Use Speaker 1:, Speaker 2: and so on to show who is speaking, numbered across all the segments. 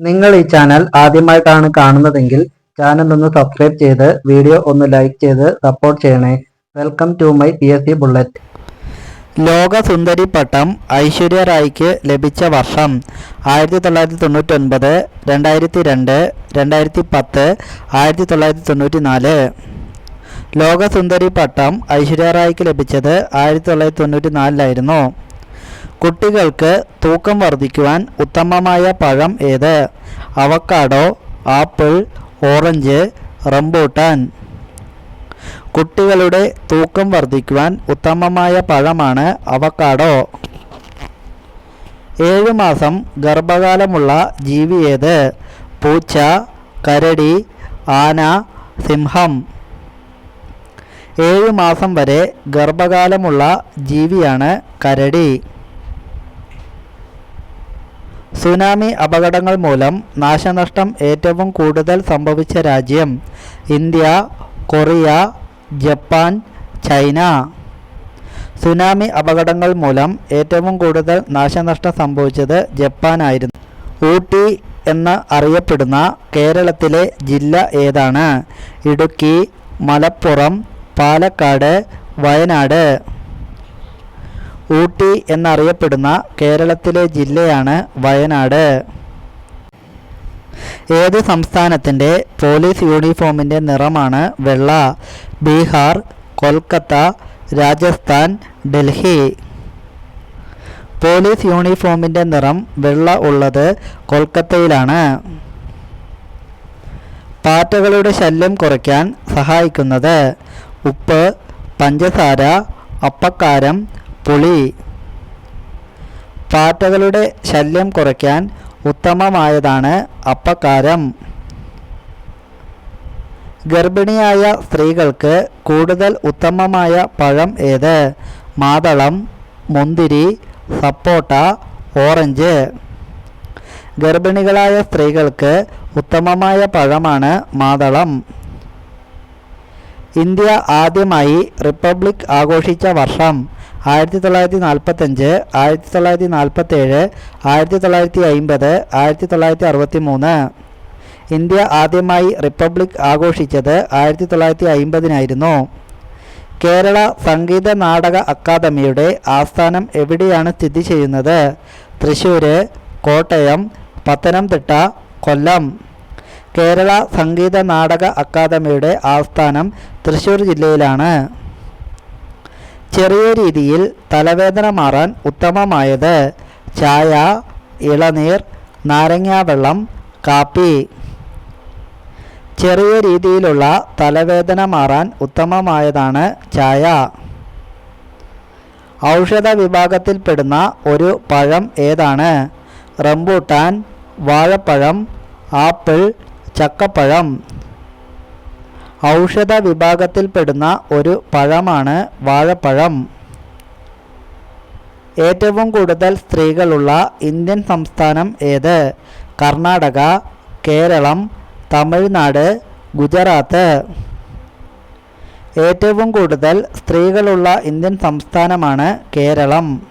Speaker 1: നിങ്ങൾ ഈ ചാനൽ ആദ്യമായിട്ടാണ് കാണുന്നതെങ്കിൽ ചാനൽ ഒന്ന് സബ്സ്ക്രൈബ് ചെയ്ത് വീഡിയോ ഒന്ന് ലൈക്ക് ചെയ്ത് സപ്പോർട്ട് ചെയ്യണേ. Welcome to my P S C bullet
Speaker 2: ലോക സുന്ദരി പട്ടം ഐശ്വര്യ റായിക്ക് ലഭിച്ച വർഷം ആയിരത്തി തൊള്ളായിരത്തി തൊണ്ണൂറ്റൊൻപത് രണ്ടായിരത്തി രണ്ട് രണ്ടായിരത്തി പത്ത് ആയിരത്തി തൊള്ളായിരത്തി തൊണ്ണൂറ്റി നാല് ലോകസുന്ദരി പട്ടം ഐശ്വര്യ റായിക്ക് ലഭിച്ചത് ആയിരത്തി തൊള്ളായിരത്തി തൊണ്ണൂറ്റി നാലിലായിരുന്നു കുട്ടികൾക്ക് തൂക്കം വർദ്ധിക്കുവാൻ ഉത്തമമായ പഴം ഏത്? Avocado apple orange rambutan. കുട്ടികളുടെ തൂക്കം വർദ്ധിക്കുവാൻ ഉത്തമമായ പഴമാണ് അവക്കാഡോ ഏഴ് മാസം ഗർഭകാലമുള്ള ജീവി ഏത്? പൂച്ച കരടി ആന സിംഹം. ഏഴ് മാസം വരെ ഗർഭകാലമുള്ള ജീവിയാണ് കരടി. സുനാമി അപകടങ്ങൾ മൂലം നാശനഷ്ടം ഏറ്റവും കൂടുതൽ സംഭവിച്ച രാജ്യം India Korea Japan China. Tsunami അപകടങ്ങൾ മൂലം ഏറ്റവും കൂടുതൽ നാശനഷ്ടം സംഭവിച്ചത് ജപ്പാനായിരുന്നു. ഊട്ടി എന്ന് അറിയപ്പെടുന്ന കേരളത്തിലെ ജില്ല ഏതാണ്? ഇടുക്കി മലപ്പുറം പാലക്കാട് വയനാട്. ഊട്ടി എന്നറിയപ്പെടുന്ന കേരളത്തിലെ ജില്ലയാണ് വയനാട്. ഏത് സംസ്ഥാനത്തിന്റെ പോലീസ് യൂണിഫോമിന്റെ നിറമാണ് വെള്ള? ബീഹാർ കൊൽക്കത്ത രാജസ്ഥാൻ ഡൽഹി. പോലീസ് യൂണിഫോമിന്റെ നിറം വെള്ള ഉള്ളത് കൊൽക്കത്തയിലാണ്. പാറ്റകളുടെ ശല്യം കുറയ്ക്കാൻ സഹായിക്കുന്നത് ഉപ്പ് പഞ്ചസാര അപ്പക്കാരം പുളി. പാറ്റകളുടെ ശല്യം കുറയ്ക്കാൻ ഉത്തമമായതാണ് അപ്പക്കാരം. ഗർഭിണിയായ സ്ത്രീകൾക്ക് കൂടുതൽ ഉത്തമമായ പഴം ഏത്? മാതളം മുന്തിരി സപ്പോട്ട ഓറഞ്ച്. ഗർഭിണികളായ സ്ത്രീകൾക്ക് ഉത്തമമായ പഴമാണ് മാതളം. ഇന്ത്യ ആദ്യമായി റിപ്പബ്ലിക് ആഘോഷിച്ച വർഷം ആയിരത്തി തൊള്ളായിരത്തി നാൽപ്പത്തഞ്ച് ആയിരത്തി തൊള്ളായിരത്തി നാൽപ്പത്തേഴ് ആയിരത്തി തൊള്ളായിരത്തി അയിമ്പത് ആയിരത്തി തൊള്ളായിരത്തി അറുപത്തി മൂന്ന് ഇന്ത്യ ആദ്യമായി റിപ്പബ്ലിക് ആഘോഷിച്ചത് ആയിരത്തി തൊള്ളായിരത്തി അയിമ്പതിനായിരുന്നു കേരള സംഗീത നാടക അക്കാദമിയുടെ ആസ്ഥാനം എവിടെയാണ് സ്ഥിതി ചെയ്യുന്നത്? തൃശ്ശൂർ കോട്ടയം പത്തനംതിട്ട കൊല്ലം. കേരള സംഗീത നാടക അക്കാദമിയുടെ ആസ്ഥാനം തൃശ്ശൂർ ജില്ലയിലാണ്. ചെറിയ രീതിയിൽ തലവേദന മാറാൻ ഉത്തമമായത് ചായ ഇളനീർ നാരങ്ങാവെള്ളം കാപ്പി. ചെറിയ രീതിയിലുള്ള തലവേദന മാറാൻ ഉത്തമമായതാണ് ചായ. ഔഷധ വിഭാഗത്തിൽപ്പെടുന്ന ഒരു പഴം ഏതാണ്? റംബൂട്ടാൻ വാഴപ്പഴം ആപ്പിൾ ചക്കപ്പഴം. ഔഷധ വിഭാഗത്തിൽപ്പെടുന്ന ഒരു പഴമാണ് വാഴപ്പഴം. ഏറ്റവും കൂടുതൽ സ്ത്രീകളുള്ള ഇന്ത്യൻ സംസ്ഥാനം ഏത്? കർണാടക കേരളം തമിഴ്നാട് ഗുജറാത്ത്. ഏറ്റവും കൂടുതൽ സ്ത്രീകളുള്ള ഇന്ത്യൻ സംസ്ഥാനമാണ് കേരളം.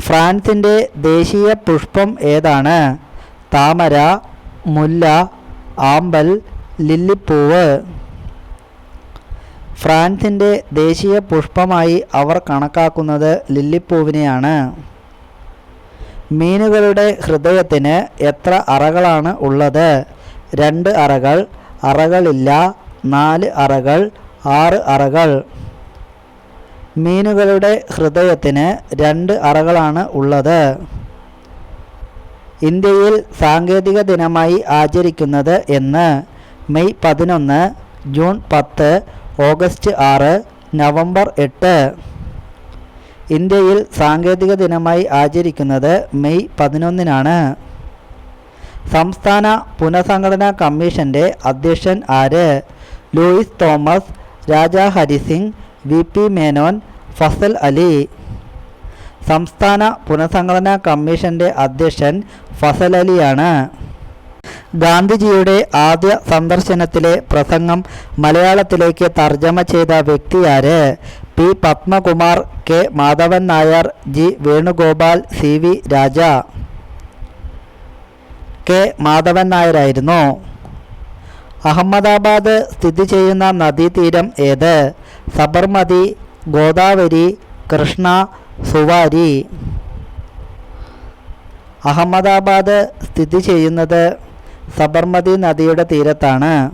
Speaker 2: ഫ്രാൻസിന്റെ ദേശീയ പുഷ്പം ഏതാണ്? താമര മുല്ല ആമ്പൽ ലില്ലിപ്പൂവ്. ഫ്രാൻസിന്റെ ദേശീയ പുഷ്പമായി അവർ കണക്കാക്കുന്നത് ലില്ലിപ്പൂവിനെയാണ്. മീനുകളുടെ ഹൃദയത്തിന് എത്ര അറകളാണ് ഉള്ളത്? രണ്ട് അറകൾ അറകളില്ല നാല് അറകൾ ആറ് അറകൾ. മീനുകളുടെ ഹൃദയത്തിന് രണ്ട് അറകളാണ് ഉള്ളത്. ഇന്ത്യയിൽ സാങ്കേതിക ദിനമായി ആചരിക്കുന്നത് എന്ന് മെയ് പതിനൊന്ന് ജൂൺ പത്ത് ഓഗസ്റ്റ് ആറ് നവംബർ എട്ട്. ഇന്ത്യയിൽ സാങ്കേതിക ദിനമായി ആചരിക്കുന്നത് മെയ് പതിനൊന്നിനാണ്. സംസ്ഥാന പുനഃസംഘടനാ കമ്മീഷന്റെ അധ്യക്ഷൻ ആര്? Louis Thomas Raja Hari Singh V P Menon Fazal Ali. സംസ്ഥാന പുനഃസംഘടനാ കമ്മീഷന്റെ അധ്യക്ഷൻ ഫസൽ അലിയാണ്. ഗാന്ധിജിയുടെ ആദ്യ സന്ദർശനത്തിലെ പ്രസംഗം മലയാളത്തിലേക്ക് തർജമ ചെയ്ത വ്യക്തിയാര് P Padmakumar K Madhavan Nair G Venugopal C V Raja. K Madhavan നായരായിരുന്നു. Ahmedabad സ്ഥിതി ചെയ്യുന്ന നദീതീരം ഏത്? സബർമതി ഗോദാവരി കൃഷ്ണ സുവാരി. അഹമ്മദാബാദ് സ്ഥിതി ചെയ്യുന്നത് സബർമതി നദിയുടെ തീരത്താണ്.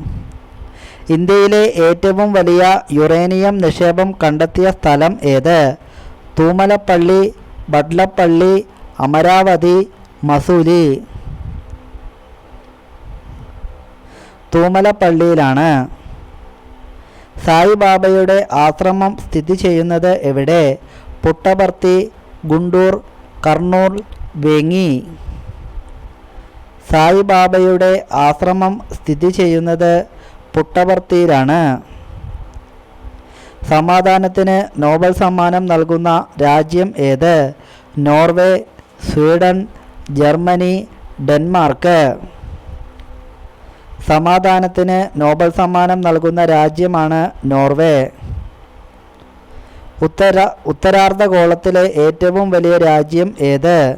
Speaker 2: ഇന്ത്യയിലെ ഏറ്റവും വലിയ യുറേനിയം നിക്ഷേപം കണ്ടെത്തിയ സ്ഥലം ഏത്? തൂമലപ്പള്ളി ബഡ്ലപ്പള്ളി അമരാവതി മസൂലി. തൂമലപ്പള്ളിയിലാണ്. സായിബാബയുടെ ആശ്രമം സ്ഥിതി ചെയ്യുന്നത് എവിടെ? പുട്ടപർത്തി ഗുണ്ടൂർ കർണൂൽ വേങ്ങി. സായിബാബയുടെ ആശ്രമം സ്ഥിതി ചെയ്യുന്നത് പുട്ടപർത്തിയിലാണ് സമാധാനത്തിന് നോബൽ സമ്മാനം നൽകുന്ന രാജ്യം ഏത്? Norway Sweden Germany Denmark. സമാധാനത്തിന് നോബൽ സമ്മാനം നൽകുന്ന രാജ്യമാണ് നോർവേ. ഉത്തര ഉത്തരാർദ്ധഗോളത്തിലെ ഏറ്റവും വലിയ രാജ്യം ഏത്?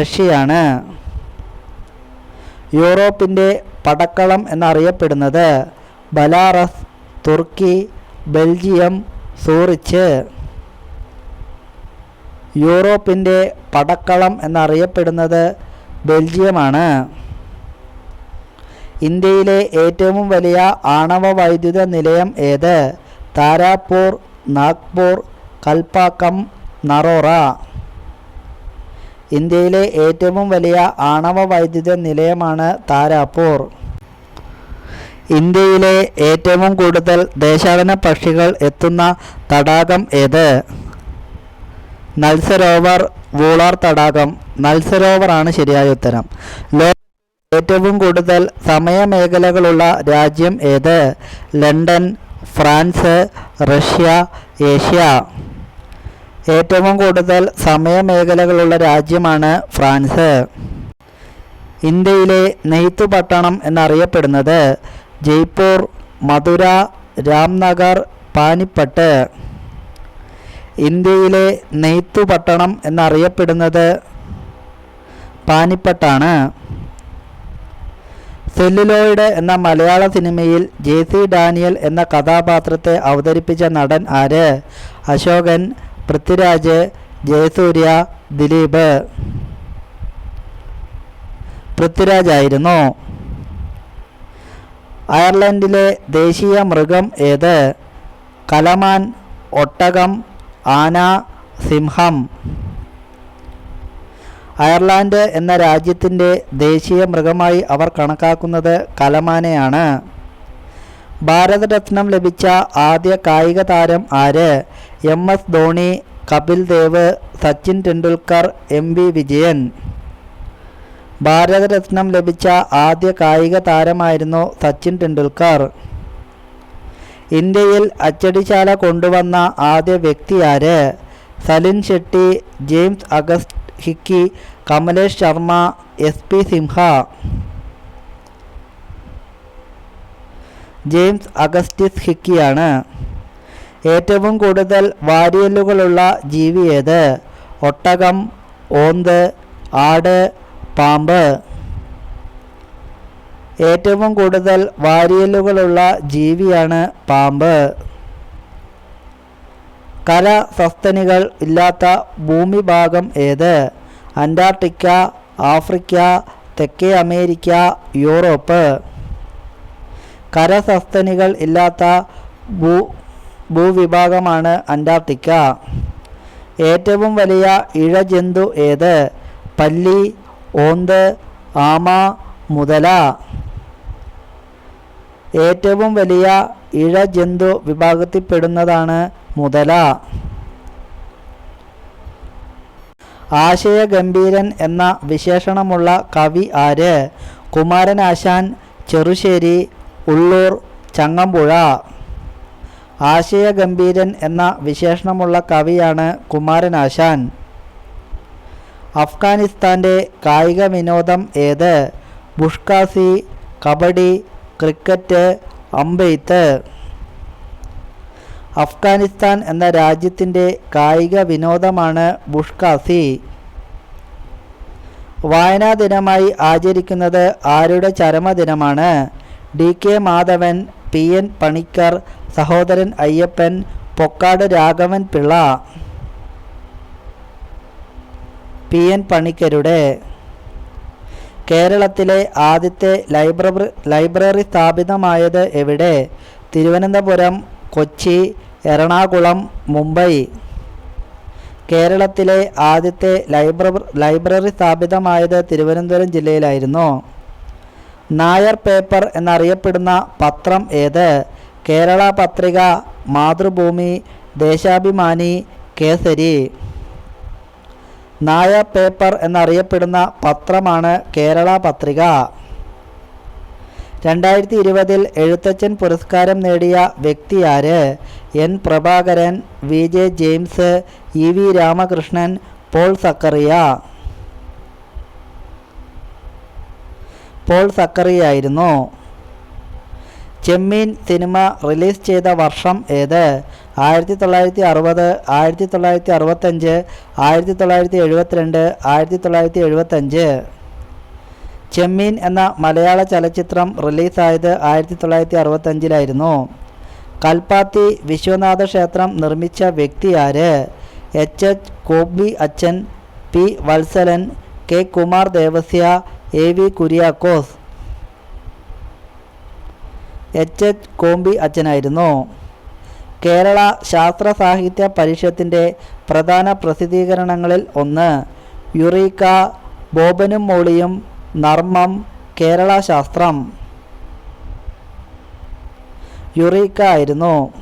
Speaker 2: റഷ്യയാണ്. യൂറോപ്പിന്റെ പടക്കളം എന്നറിയപ്പെടുന്നത് ബലാറസ് തുർക്കി ബെൽജിയം സൂറിച്ച്. യൂറോപ്പിന്റെ പടക്കളം എന്നറിയപ്പെടുന്നത് ബെൽജിയമാണ്. ഇന്ത്യയിലെ ഏറ്റവും വലിയ ആണവ വൈദ്യുത നിലയം ഏത്? താരാപൂർ നാഗ്പൂർ കൽപ്പാക്കം നറോറ. ഇന്ത്യയിലെ ഏറ്റവും വലിയ ആണവ വൈദ്യുത നിലയമാണ് താരാപ്പൂർ ഇന്ത്യയിലെ ഏറ്റവും കൂടുതൽ ദേശാടന പക്ഷികൾ എത്തുന്ന തടാകം ഏത്? നൽസരോവർ വൂളാർ തടാകം. നൽസരോവറാണ് ശരിയായ ഉത്തരം. ഏറ്റവും കൂടുതൽ സമയമേഖലകളുള്ള രാജ്യം ഏത്? London France Russia Asia. ഏറ്റവും കൂടുതൽ സമയമേഖലകളുള്ള രാജ്യമാണ് ഫ്രാൻസ്. ഇന്ത്യയിലെ നെയ്ത്തു പട്ടണം എന്നറിയപ്പെടുന്നത് ജയ്പൂർ മധുര രാംനഗർ പാനിപ്പട്ട്. ഇന്ത്യയിലെ നെയ്ത്തു പട്ടണം എന്നറിയപ്പെടുന്നത് പാനിപ്പട്ടാണ്. സെല്ലുലോയിഡ് എന്ന മലയാള സിനിമയിൽ ജെ സി ഡാനിയൽ എന്ന കഥാപാത്രത്തെ അവതരിപ്പിച്ച നടൻ ആര്? അശോകൻ പൃഥ്വിരാജ് ജയസൂര്യ ദിലീപ്. പൃഥ്വിരാജായിരുന്നു. അയർലൻഡിലെ ദേശീയ മൃഗം ഏത്? കലമാൻ ഒട്ടകം ആന സിംഹം. അയർലാൻഡ് എന്ന രാജ്യത്തിന്റെ ദേശീയ മൃഗമായി അവർ കണക്കാക്കുന്നത് കലമാനെയാണ്. ഭാരതരത്നം ലഭിച്ച ആദ്യ കായിക താരം ആര്? M S Dhoni Kapil Dev Sachin Tendulkar M V Vijayan. ഭാരതരത്നം ലഭിച്ച ആദ്യ കായിക താരമായിരുന്നു സച്ചിൻ ടെണ്ടുൽക്കർ. ഇന്ത്യയിൽ അച്ചടിശാല കൊണ്ടുവന്ന ആദ്യ വ്യക്തി ആര്? Salin Shetty James August Hicky Kamlesh Sharma S P Sinha. James Augustus ഹിക്കിയാണ്. ഏറ്റവും കൂടുതൽ വാരിയലുകളുള്ള ജീവി ഏത്? ഒട്ടകം ഓന്ത് ആട് പാമ്പ്. ഏറ്റവും കൂടുതൽ വാരിയലുകളുള്ള ജീവിയാണ് പാമ്പ്. കര സസ്തനികൾ ഇല്ലാത്ത ഭൂമിഭാഗം ഏത്? അന്റാർട്ടിക്ക ആഫ്രിക്ക തെക്കേ അമേരിക്ക യൂറോപ്പ്. കരസസ്തനികൾ ഇല്ലാത്ത ഭൂ ഭൂവിഭാഗമാണ് അന്റാർട്ടിക്ക. ഏറ്റവും വലിയ ഇഴജന്തു ഏത്? പല്ലി ഓന്ത് ആമ മുതല. ഏറ്റവും വലിയ ഇഴജന്തു വിഭാഗത്തിൽപ്പെടുന്നതാണ് മുതല. ആശയഗംഭീരൻ എന്ന വിശേഷണമുള്ള കവി ആര്? കുമാരനാശാൻ ചെറുശ്ശേരി ഉള്ളൂർ ചങ്ങമ്പുഴ. ആശയഗംഭീരൻ എന്ന വിശേഷണമുള്ള കവിയാണ് കുമാരനാശാൻ അഫ്ഗാനിസ്ഥാന്റെ കായിക വിനോദം ഏത്? ബുഷ്കാസി കബഡി ക്രിക്കറ്റ് അമ്പെയ്ത്ത്. അഫ്ഗാനിസ്ഥാൻ എന്ന രാജ്യത്തിന്റെ കായിക വിനോദമാണ് ബുഷ്കാസി. വായനാ ദിനമായി ആചരിക്കുന്നത് ആരുടെ ചരമദിനമാണ്? D K Madhavan P N Panicker Sahodaran Ayyappan Pokkad Raghavan Pillai P N പണിക്കരുടെ. കേരളത്തിലെ ആദ്യത്തെ ലൈബ്രറി ലൈബ്രറി സ്ഥാപിതമായത് എവിടെ? തിരുവനന്തപുരം കൊച്ചി എറണാകുളം മുംബൈ. കേരളത്തിലെ ആദ്യത്തെ ലൈബ്രറി ലൈബ്രറി സ്ഥാപിതമായത് തിരുവനന്തപുരം ജില്ലയിലായിരുന്നു. നായർ പേപ്പർ എന്നറിയപ്പെടുന്ന പത്രം ഏത്? കേരള പത്രിക മാതൃഭൂമി ദേശാഭിമാനി കേസരി. നായർ പേപ്പർ എന്നറിയപ്പെടുന്ന പത്രമാണ് കേരള പത്രിക. രണ്ടായിരത്തി ഇരുപതിൽ എഴുത്തച്ഛൻ പുരസ്കാരം നേടിയ വ്യക്തി ആര്? N. Prabhakaran V. J. James E. V. Ramakrishnan Paul Zacharia. Paul സക്കറിയായിരുന്നു. Chemmeen cinema release ചെയ്ത വർഷം ഏത്? ആയിരത്തി തൊള്ളായിരത്തി അറുപത് ആയിരത്തി തൊള്ളായിരത്തി അറുപത്തഞ്ച് ആയിരത്തി തൊള്ളായിരത്തി എഴുപത്തിരണ്ട് ആയിരത്തി തൊള്ളായിരത്തി എഴുപത്തഞ്ച് ചെമ്മീൻ എന്ന മലയാള ചലച്ചിത്രം റിലീസായത് ആയിരത്തി തൊള്ളായിരത്തി അറുപത്തഞ്ചിലായിരുന്നു കൽപ്പാത്തി വിശ്വനാഥ ക്ഷേത്രം നിർമ്മിച്ച വ്യക്തി ആര്? H. H. Kombi Achan P. Vatsalan K. Kumar Devasya A V Kuriakose H H Kombi അച്ഛനായിരുന്നു. Kerala ശാസ്ത്ര സാഹിത്യ പരിഷത്തിന്റെ പ്രധാന പ്രസിദ്ധീകരണങ്ങളിൽ ഒന്ന്. യുറീക്ക ബോബനും മോളിയും നർമ്മം കേരള ശാസ്ത്രം. യുറീക്ക ആയിരുന്നു.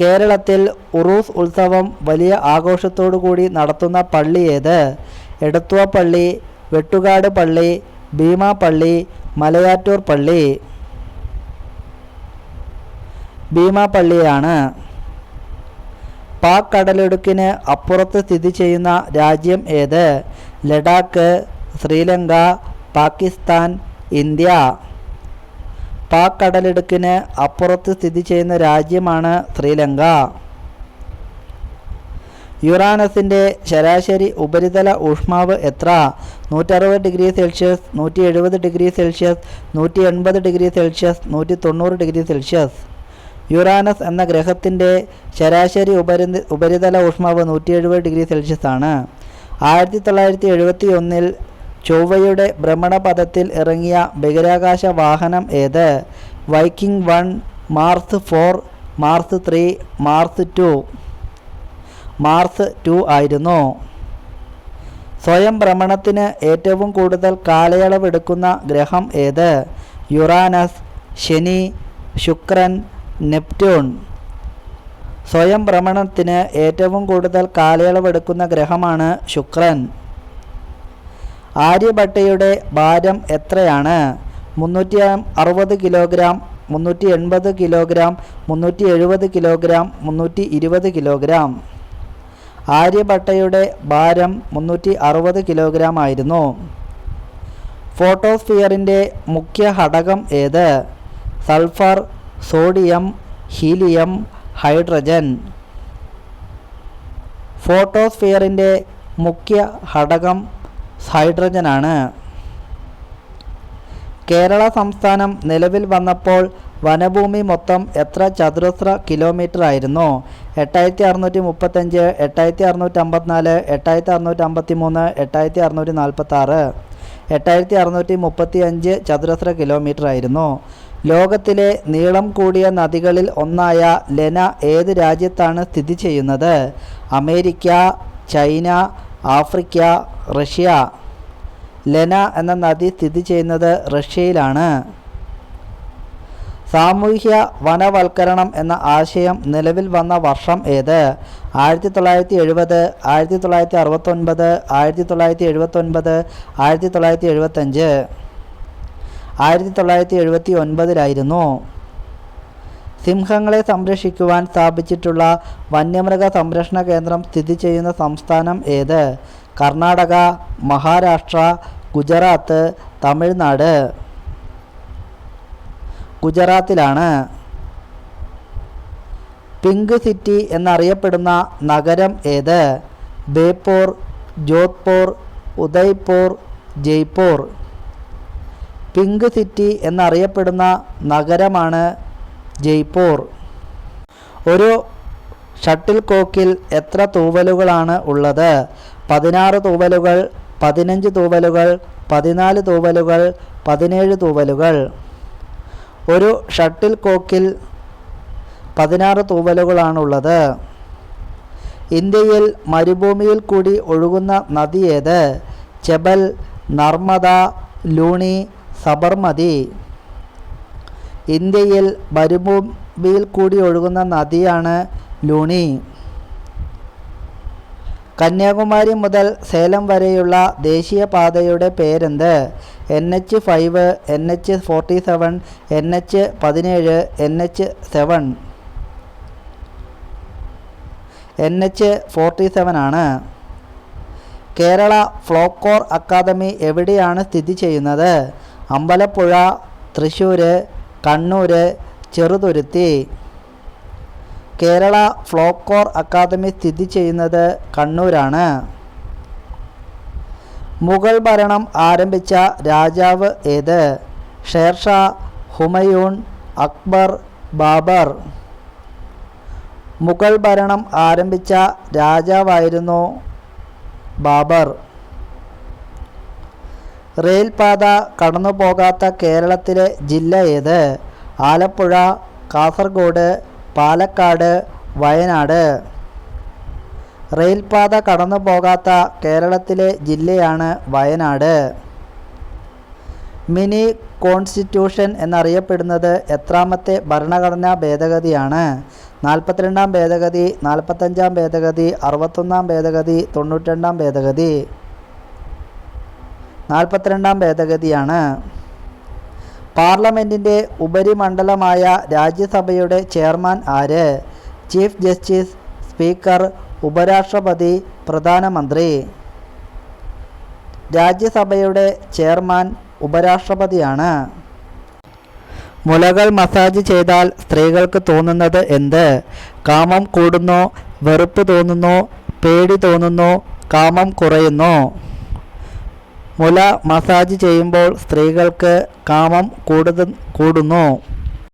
Speaker 2: കേരളത്തിൽ ഉറൂസ് ഉത്സവം വലിയ ആഘോഷത്തോടു കൂടി നടത്തുന്ന പള്ളി ഏത്? എടത്തുവ പള്ളി വെട്ടുകാട് പള്ളി ഭീമാ പള്ളി മലയാറ്റൂർ പള്ളി. ഭീമാ പള്ളിയാണ് പാക് കടലിടുക്കിന് അപ്പുറത്ത് സ്ഥിതി ചെയ്യുന്ന രാജ്യം ഏത്? ലഡാക്ക് ശ്രീലങ്ക പാകിസ്ഥാൻ ഇന്ത്യ. പാക് കടലിടുക്കിന് അപ്പുറത്ത് സ്ഥിതി ചെയ്യുന്ന രാജ്യമാണ് ശ്രീലങ്ക. യുറാനസിന്റെ ശരാശരി ഉപരിതല ഊഷ്മാവ് എത്ര? നൂറ്ററുപത് ഡിഗ്രി സെൽഷ്യസ് നൂറ്റി എഴുപത് ഡിഗ്രി സെൽഷ്യസ് നൂറ്റി എൺപത് ഡിഗ്രി സെൽഷ്യസ് നൂറ്റി തൊണ്ണൂറ് ഡിഗ്രി സെൽഷ്യസ്. യുറാനസ് എന്ന ഗ്രഹത്തിന്റെ ശരാശരി ഉപരി ഉപരിതല ഊഷ്മാവ് നൂറ്റി എഴുപത് ഡിഗ്രി സെൽഷ്യസ് ആണ് ആയിരത്തി തൊള്ളായിരത്തി എഴുപത്തി ഒന്നിൽ ചൊവ്വയുടെ ഭ്രമണപഥത്തിൽ ഇറങ്ങിയ ബഹിരാകാശ വാഹനം ഏത്? Viking one Mars four Mars three Mars two. Mars two ആയിരുന്നു. സ്വയം ഭ്രമണത്തിന് ഏറ്റവും കൂടുതൽ കാലയളവെടുക്കുന്ന ഗ്രഹം ഏത്? യുറാനസ് ശനി ശുക്രൻ നെപ്റ്റ്യൂൺ. സ്വയം ഭ്രമണത്തിന് ഏറ്റവും കൂടുതൽ കാലയളവെടുക്കുന്ന ഗ്രഹമാണ് ശുക്രൻ. ആര്യഭട്ടയുടെ ഭാരം എത്രയാണ്? മുന്നൂറ്റി അറുപത് കിലോഗ്രാം മുന്നൂറ്റി എൺപത് കിലോഗ്രാം മുന്നൂറ്റി എഴുപത് കിലോഗ്രാം മുന്നൂറ്റി ഇരുപത് കിലോഗ്രാം. ആര്യഭട്ടയുടെ ഭാരം മുന്നൂറ്റി അറുപത് കിലോഗ്രാം ആയിരുന്നു. ഫോട്ടോസ്ഫിയറിന്റെ മുഖ്യ ഘടകം ഏത്? Sulphur sodium helium hydrogen. ഫോട്ടോസ്ഫിയറിന്റെ മുഖ്യ ഘടകം ഹൈഡ്രജനാണ്. കേരള സംസ്ഥാനം നിലവിൽ വന്നപ്പോൾ വനഭൂമി മൊത്തം എത്ര ചതുരശ്ര കിലോമീറ്റർ ആയിരുന്നു? എട്ടായിരത്തി അറുന്നൂറ്റി മുപ്പത്തഞ്ച് എട്ടായിരത്തി അറുന്നൂറ്റി അമ്പത്തിനാല് എട്ടായിരത്തി അറുന്നൂറ്റി അമ്പത്തി മൂന്ന് എട്ടായിരത്തി അറുന്നൂറ്റി നാൽപ്പത്താറ് എട്ടായിരത്തി അറുന്നൂറ്റി മുപ്പത്തി അഞ്ച് ചതുരശ്ര കിലോമീറ്റർ ആയിരുന്നു. ലോകത്തിലെ നീളം കൂടിയ നദികളിൽ ഒന്നായ ലെന ഏത് രാജ്യത്താണ് സ്ഥിതി ചെയ്യുന്നത്? America China Africa Russia. Lena എന്ന നദി സ്ഥിതി ചെയ്യുന്നത് റഷ്യയിലാണ്. സാമൂഹ്യ വനവൽക്കരണം എന്ന ആശയം നിലവിൽ വന്ന വർഷം ഏത്? ആയിരത്തി തൊള്ളായിരത്തി എഴുപത് ആയിരത്തി തൊള്ളായിരത്തി അറുപത്തൊൻപത് ആയിരത്തി തൊള്ളായിരത്തി എഴുപത്തൊൻപത് ആയിരത്തി തൊള്ളായിരത്തി എഴുപത്തഞ്ച് ആയിരത്തി തൊള്ളായിരത്തി എഴുപത്തി ഒൻപതിലായിരുന്നു സിംഹങ്ങളെ സംരക്ഷിക്കുവാൻ സ്ഥാപിച്ചിട്ടുള്ള വന്യമൃഗ സംരക്ഷണ കേന്ദ്രം സ്ഥിതി ചെയ്യുന്ന സംസ്ഥാനം ഏത്? കർണാടക മഹാരാഷ്ട്ര ഗുജറാത്ത് തമിഴ്നാട്. ഗുജറാത്തിലാണ്. പിങ്ക് സിറ്റി എന്നറിയപ്പെടുന്ന നഗരം ഏത്? ബേപ്പൂർ ജോധ്പൂർ ഉദയ്പൂർ ജയ്പൂർ. പിങ്ക് സിറ്റി എന്നറിയപ്പെടുന്ന നഗരമാണ് ജയ്പൂർ. ഒരു ഷട്ടിൽ കോക്കിൽ എത്ര തൂവലുകളാണ് ഉള്ളത്? പതിനാറ് തൂവലുകൾ പതിനഞ്ച് തൂവലുകൾ പതിനാല് തൂവലുകൾ പതിനേഴ് തൂവലുകൾ. ഒരു ഷട്ടിൽ കോക്കിൽ പതിനാറ് തൂവലുകളാണുള്ളത്. ഇന്ത്യയിൽ മരുഭൂമിയിൽ കൂടി ഒഴുകുന്ന നദി ഏത്? ചെബൽ നർമ്മദ ലൂണി സബർമതി. ഇന്ത്യയിൽ മരുഭൂമിയിൽ കൂടി ഒഴുകുന്ന നദിയാണ് ലൂണി. കന്യാകുമാരി മുതൽ സേലം വരെയുള്ള ദേശീയപാതയുടെ പേരെന്ത്? N H five N H forty seven N H പതിനേഴ് N H seven N H forty seven ആണ്. കേരള ഫ്ലോക്കോർ അക്കാദമി എവിടെയാണ് സ്ഥിതി ചെയ്യുന്നത്? അമ്പലപ്പുഴ തൃശ്ശൂർ കണ്ണൂർ ചെറുതുരുത്തി. കേരള ഫ്ലോക്കോർ അക്കാദമി സ്ഥിതി ചെയ്യുന്നത് കണ്ണൂരാണ്. മുഗൾ ഭരണം ആരംഭിച്ച രാജാവ് ഏത്? ഷേർഷാ ഹുമയൂൺ അക്ബർ ബാബർ. മുഗൾ ഭരണം ആരംഭിച്ച രാജാവായിരുന്നു ബാബർ. റെയിൽപാത കടന്നു പോകാത്ത കേരളത്തിലെ ജില്ല ഏത്? ആലപ്പുഴ കാസർഗോഡ് പാലക്കാട് വയനാട്. റെയിൽപാത കടന്നു പോകാത്ത കേരളത്തിലെ ജില്ലയാണ് വയനാട്. മിനി കോൺസ്റ്റിറ്റ്യൂഷൻ എന്നറിയപ്പെടുന്നത് എത്രാമത്തെ ഭരണഘടനാ ഭേദഗതിയാണ്. നാൽപ്പത്തിരണ്ടാം ഭേദഗതി നാൽപ്പത്തഞ്ചാം ഭേദഗതി അറുപത്തൊന്നാം ഭേദഗതി തൊണ്ണൂറ്റി രണ്ടാം ഭേദഗതി. നാൽപ്പത്തിരണ്ടാം ഭേദഗതിയാണ്. പാർലമെന്റിന്റെ ഉപരിമണ്ഡലമായ രാജ്യസഭയുടെ ചെയർമാൻ ആര്? ചീഫ് ജസ്റ്റിസ് സ്പീക്കർ ഉപരാഷ്ട്രപതി പ്രധാനമന്ത്രി. രാജ്യസഭയുടെ ചെയർമാൻ ഉപരാഷ്ട്രപതിയാണ്. മുലകൾ മസാജ് ചെയ്താൽ സ്ത്രീകൾക്ക് തോന്നുന്നത് എന്ത്? കാമം കൂടുന്നു വെറുപ്പ് തോന്നുന്നു പേടി തോന്നുന്നു കാമം കുറയുന്നു? മുല മസാജ് ചെയ്യുമ്പോൾ സ്ത്രീകൾക്ക് കാമം കൂടുന്നു.